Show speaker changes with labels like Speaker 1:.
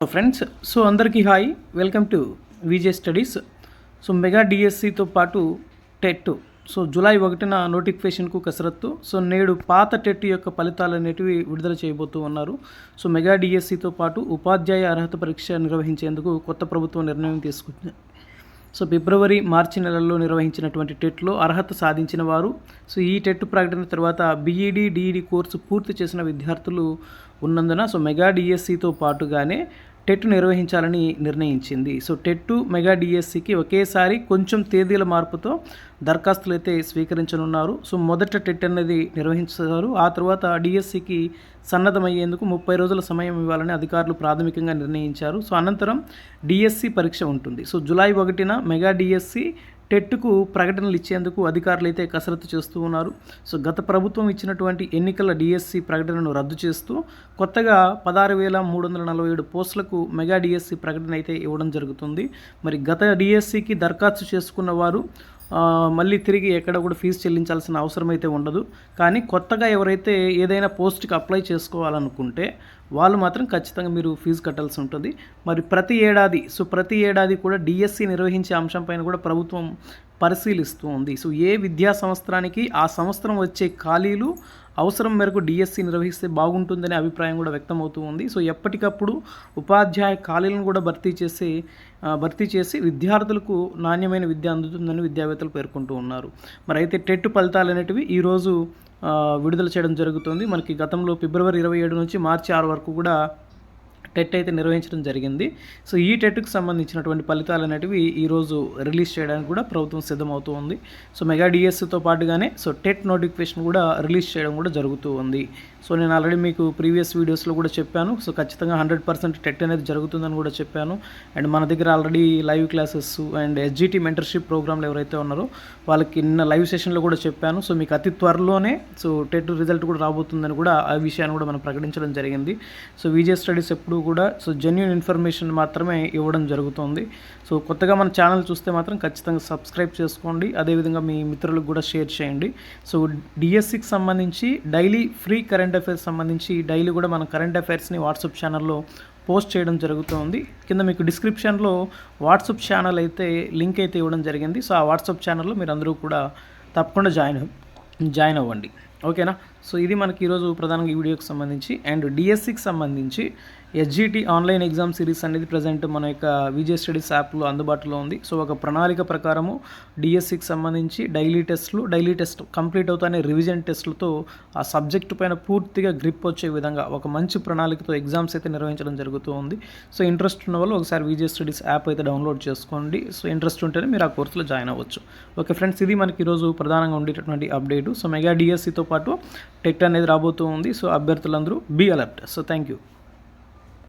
Speaker 1: Hello friends so అందరికీ hi welcome to VJ studies so mega డిఎస్సితో పాటు TET so July ఒకటిన నోటిఫికేషన్కు కసరత్తు. So నేడు పాత టెట్ యొక్క ఫలితాలు అనేటివి విడుదల చేయబోతూ ఉన్నారు. సో మెగా డిఎస్సితో పాటు ఉపాధ్యాయ అర్హత పరీక్ష నిర్వహించేందుకు కొత్త ప్రభుత్వం నిర్ణయం తీసుకుంది సో ఫిబ్రవరి మార్చి నెలల్లో నిర్వహించినటువంటి టెట్లో అర్హత సాధించిన వారు. సో ఈ టెట్ ప్రకటన తర్వాత బీఈడి డిఈడి కోర్సు పూర్తి చేసిన విద్యార్థులు ఉన్నందున సో మెగా డిఎస్సితో పాటుగానే టెట్ నిర్వహించాలని నిర్ణయించింది. సో టెట్ మెగా డిఎస్సికి ఒకేసారి కొంచెం తేదీల మార్పుతో దరఖాస్తులు అయితే స్వీకరించనున్నారు. సో మొదట టెట్ అనేది నిర్వహించారు. ఆ తర్వాత డిఎస్సికి సన్నద్ధమయ్యేందుకు ముప్పై రోజుల సమయం ఇవ్వాలని అధికారులు ప్రాథమికంగా నిర్ణయించారు. సో అనంతరం డిఎస్సి పరీక్ష ఉంటుంది. సో జూలై ఒకటిన మెగా డిఎస్సి టెట్కు ప్రకటనలు ఇచ్చేందుకు అధికారులు అయితే కసరత్తు చేస్తూ ఉన్నారు. సో గత ప్రభుత్వం ఇచ్చినటువంటి ఎన్నికల డిఎస్సి ప్రకటనను రద్దు చేస్తూ కొత్తగా పదహారు వేల మూడు వందల నలభై ఏడు పోస్టులకు మెగా డిఎస్సి ప్రకటన అయితే ఇవ్వడం జరుగుతుంది. మరి గత డిఎస్సికి దరఖాస్తు చేసుకున్న వారు మళ్ళీ తిరిగి ఎక్కడ కూడా ఫీజు చెల్లించాల్సిన అవసరం అయితే ఉండదు. కానీ కొత్తగా ఎవరైతే ఏదైనా పోస్ట్కి అప్లై చేసుకోవాలనుకుంటే వాళ్ళు మాత్రం ఖచ్చితంగా మీరు ఫీజు కట్టాల్సి ఉంటుంది. మరి ప్రతి ఏడాది సో ప్రతి ఏడాది కూడా డిఎస్సి నిర్వహించే అంశం పైన కూడా ప్రభుత్వం పరిశీలిస్తూ ఉంది. సో ఏ విద్యా సంవత్సరానికి ఆ సంవత్సరం వచ్చే ఖాళీలు అవసరం మేరకు డిఎస్సి నిర్వహిస్తే బాగుంటుందనే అభిప్రాయం కూడా వ్యక్తమవుతూ ఉంది. సో ఎప్పటికప్పుడు ఉపాధ్యాయ ఖాళీలను కూడా భర్తీ చేసి భర్తీ చేసి విద్యార్థులకు నాణ్యమైన విద్య అందుతుందని విద్యావేత్తలు పేర్కొంటూ ఉన్నారు. మరి అయితే టెట్ ఫలితాలు అనేటివి ఈరోజు విడుదల చేయడం జరుగుతుంది. మనకి గతంలో ఫిబ్రవరి ఇరవై ఏడు నుంచి మార్చి ఆరు వరకు కూడా టెట్ అయితే నిర్వహించడం జరిగింది. సో ఈ టెట్కి సంబంధించినటువంటి ఫలితాలు అనేటివి ఈరోజు రిలీజ్ చేయడానికి కూడా ప్రభుత్వం సిద్ధమవుతూ ఉంది. సో మెగా డిఎస్సితో పాటుగానే సో టెట్ నోటిఫికేషన్ కూడా రిలీజ్ చేయడం కూడా జరుగుతూ ఉంది. సో నేను ఆల్రెడీ మీకు ప్రీవియస్ వీడియోస్లో కూడా చెప్పాను. సో ఖచ్చితంగా హండ్రెడ్ పర్సెంట్ టెట్ అనేది జరుగుతుందని కూడా చెప్పాను. అండ్ మన దగ్గర already live classes and SGT mentorship ప్రోగ్రాంలు ఎవరైతే ఉన్నారో వాళ్ళకి నిన్న లైవ్ సెషన్లో కూడా చెప్పాను. సో మీకు అతి త్వరలోనే సో టెట్ రిజల్ట్ కూడా రాబోతుందని కూడా ఆ విషయాన్ని కూడా మనం ప్రకటించడం జరిగింది. సో విజే స్టడీస్ ఎప్పుడు కూడా సో జెన్యున్ ఇన్ఫర్మేషన్ మాత్రమే ఇవ్వడం జరుగుతుంది. సో కొత్తగా మన ఛానల్ చూస్తే మాత్రం ఖచ్చితంగా సబ్స్క్రైబ్ చేసుకోండి. అదేవిధంగా మీ మిత్రులకు కూడా షేర్ చేయండి. సో డిఎస్సికి సంబంధించి డైలీ ఫ్రీ కరెంట్ అఫైర్స్ సంబంధించి డైలీ కూడా మన కరెంట్ అఫైర్స్ని వాట్సాప్ ఛానల్లో పోస్ట్ చేయడం జరుగుతుంది. కింద మీకు డిస్క్రిప్షన్లో వాట్సాప్ ఛానల్ అయితే లింక్ అయితే ఇవ్వడం జరిగింది. సో ఆ వాట్సాప్ ఛానల్లో మీరు అందరూ కూడా తప్పకుండా జాయిన్ జాయిన్ అవ్వండి. ఓకేనా? సో ఇది మనకి ఈరోజు ప్రధానంగా ఈ వీడియోకి సంబంధించి అండ్ డిఎస్సికి సంబంధించి ఎస్జిటి ఆన్లైన్ ఎగ్జామ్ సిరీస్ అనేది ప్రజెంట్ మన యొక్క విజయ స్టడీస్ యాప్లో అందుబాటులో ఉంది. సో ఒక ప్రణాళిక ప్రకారము డిఎస్సికి సంబంధించి డైలీ టెస్ట్లు డైలీ టెస్ట్ కంప్లీట్ అవుతానే రివిజన్ టెస్ట్లతో ఆ సబ్జెక్ట్ పైన పూర్తిగా గ్రిప్ వచ్చే విధంగా ఒక మంచి ప్రణాళికతో ఎగ్జామ్స్ అయితే నిర్వహించడం జరుగుతూ ఉంది. సో ఇంట్రెస్ట్ ఉన్న వాళ్ళు ఒకసారి విజయ స్టడీస్ యాప్ అయితే డౌన్లోడ్ చేసుకోండి. సో ఇంట్రెస్ట్ ఉంటేనే మీరు ఆ కోర్సులో జాయిన్ అవ్వచ్చు. ఓకే ఫ్రెండ్స్ ఇది మనకి ఈరోజు ప్రధానంగా ఉండేటటువంటి అప్డేట్. సో మెగా డిఎస్సితో పాటు టెట్ అనేది రాబోతూ ఉంది. సో అభ్యర్థులందరూ be alert. So thank you